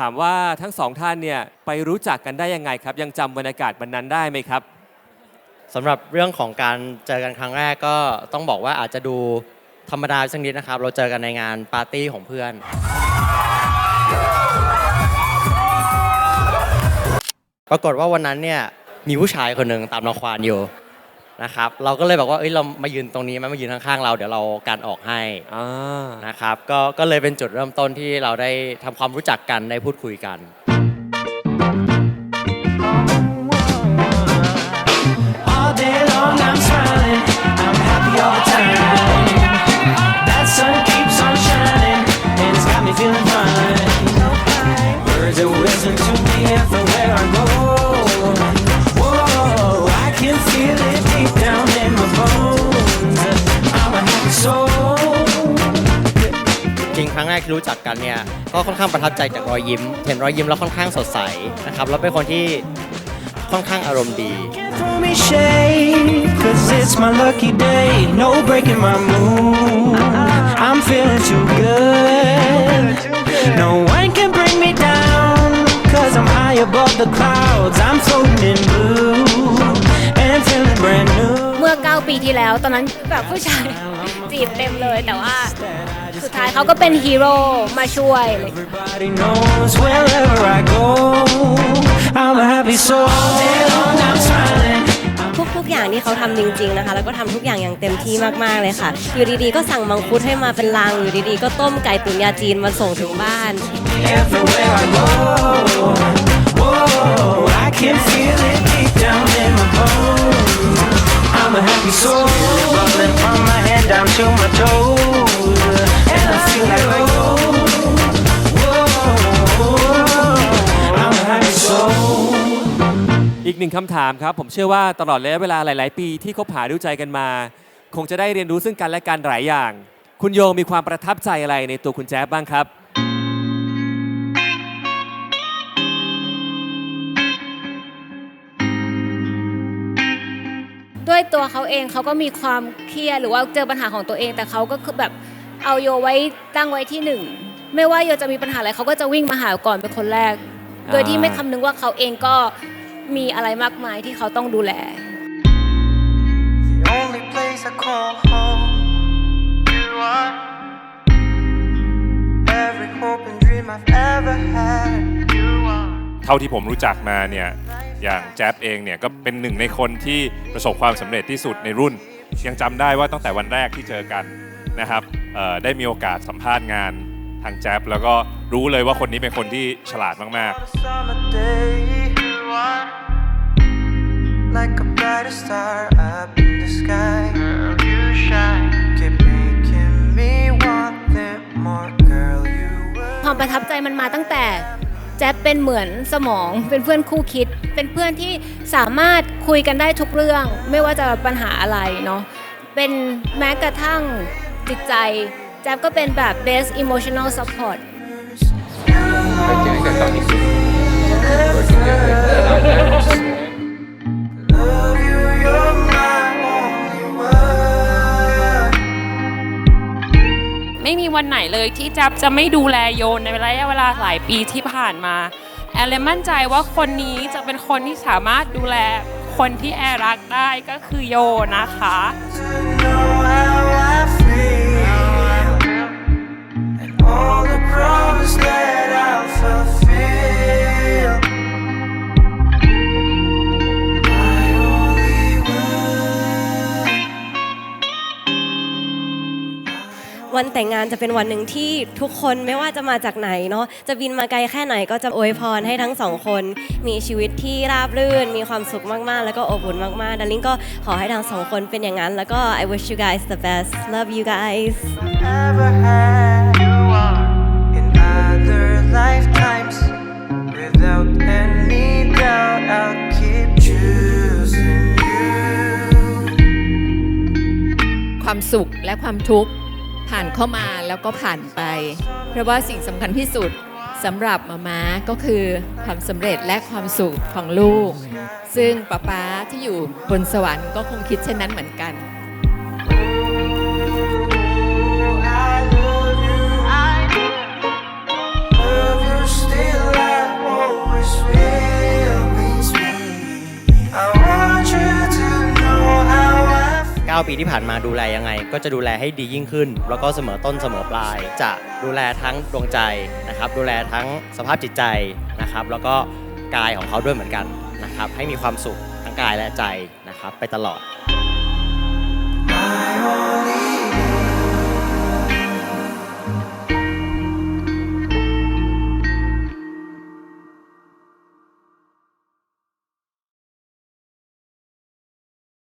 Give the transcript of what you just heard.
ถามว่าทั้งสองท่านเนี่ยไปรู้จักกันได้ยังไงครับ ยังจำบรรยากาศวันนั้นได้ไหมครับ สำหรับเรื่องของการเจอกันครั้งแรกก็ต้องบอกว่าอาจจะดูธรรมดาสักนิดนะครับ เราเจอกันในงานปาร์ตี้ของเพื่อน ปรากฏว่าวันนั้นเนี่ยมีผู้ชายคนหนึ่งตามเราควานอยู่ นะครับ เราก็เลยบอกว่าเอ้ยเรามายืนตรงนี้ไหมมายืนข้างๆ เราเดี๋ยวเราการออกให้อ่า นะครับก็ก็เลยเป็นจุดเริ่มต้นที่เราได้ทำความรู้จักกันได้พูดคุยกัน รั้งแรกที่รู้จักกันเนี่ยก็ค่อนข้างประทับใจจากรอยยิ้ม เห็นรอยยิ้มแล้วค่อนข้างสดใสนะครับแล้วเป็นคนที่ค่อนข้างอารมณ์ดี above the clouds, I'm floating blue. 9 ปีที่แล้ว ตอนนั้นแบบผู้ชาย จีบเต็มเลยแต่ว่า สุดท้ายเขาก็เป็นฮีโร่มาช่วยอะไรอย่างเงี้ย Everybody knows wherever I go, I'm a happy soul. All day long I'm smiling. ทุกๆอย่างที่เขาทำจริงๆนะคะ แล้วก็ทำทุกอย่างอย่างเต็มที่มากๆเลยค่ะ อยู่ดีๆก็สั่งมังคุดให้มาเป็นลัง อยู่ดีๆก็ต้มไก่ตุ๋นยาจีนมาส่งถึงบ้าน Everywhere I go, whoa, I can feel it deep down in my bones. I'm a happy soul, bubbling from my head down to my toes, and I feel like whoa, I'm a happy soul. อีกหนึ่งคำถามครับ ผมเชื่อว่าตลอดระยะเวลาหลาย ๆ ปีที่คบหาดูใจกันมา คงจะได้เรียนรู้ซึ่งกันและกันหลายอย่าง คุณโยมีความประทับใจอะไรในตัวคุณแจ๊บบ้างครับ ตัวเขาเองเขาก็มีความเครียดหรือว่าเจอปัญหาของตัวเอง แต่เขาก็คือแบบเอาโยไว้ตั้งไว้ที่หนึ่งไม่ว่าโยจะมีปัญหาอะไรเขาก็จะวิ่งมาหาก่อนเป็นคนแรก โดยที่ไม่คำนึงว่าเขาเองก็มีอะไรมากมายที่เขาต้องดูแล The only place I call home. You are every hope and dream I've ever had. You are. เท่าที่ผมรู้จักมาเนี่ย อย่างแจ๊บเองเนี่ยก็เป็นหนึ่งในคนที่ประสบความสำเร็จที่สุดในรุ่น ยังจำได้ว่าตั้งแต่วันแรกที่เจอกันนะครับเอ่อได้มีโอกาสสัมภาษณ์งานทางแจ๊บแล้วก็รู้เลยว่าคนนี้เป็นคนที่ฉลาดมาก On a summer day, you are like a brighter star up in the sky. Girl, you shine. Keep making me want it more, girl. You were. ความประทับใจมันมาตั้งแต่ แจ๊บเป็นเหมือนสมองเป็นเพื่อนคู่คิด เป็นเพื่อนที่สามารถคุยกันได้ทุกเรื่อง ไม่ว่าจะปัญหาอะไรเนาะเป็นแม้กระทั่งจิตใจ แจ๊บก็เป็นแบบ best emotional support ไม่มีวันไหนเลยที่จับจะไม่ดูแลโยนในระยะเวลาหลายปีที่ผ่านมาแอร์เลยมั่นใจว่าคนนี้จะเป็นคนที่สามารถดูแลคนที่แอร์รักได้ก็คือโยนะคะ To know how I feel and all the promised land. วันแต่งงานจะเป็นวันหนึ่งที่ทุกคนไม่ว่าจะมาจากไหนเนาะจะบินมาไกลแค่ไหนก็จะอวยพรให้ทั้งสองคน มีชีวิตที่ราบรื่น มีความสุขมากๆ แล้วก็อบอุ่นมากๆดัลลิงก็ขอให้ทั้งสองคนเป็นอย่างนั้นแล้วก็ I wish you guys the best love you guys ever had. You are in other lifetimes. Without any doubt, I'll keep choosing you. ความสุขและความทุกข์ ผ่านเข้ามาแล้วก็ผ่านไป เพราะว่าสิ่งสำคัญที่สุดสำหรับมาม้าก็คือความสำเร็จและความสุขของลูก ซึ่งป๊าป๊าที่อยู่บนสวรรค์ก็คงคิดเช่นนั้นเหมือนกัน 9 ปีที่ผ่านมาดูแลยังไง ก็จะดูแลให้ดียิ่งขึ้น แล้วก็เสมอต้นเสมอปลาย จะดูแลทั้งดวงใจนะครับ ดูแลทั้งสภาพจิตใจนะครับ แล้วก็กายของเขาด้วยเหมือนกันนะครับ ให้มีความสุขทั้งกายและใจนะครับ ไปตลอด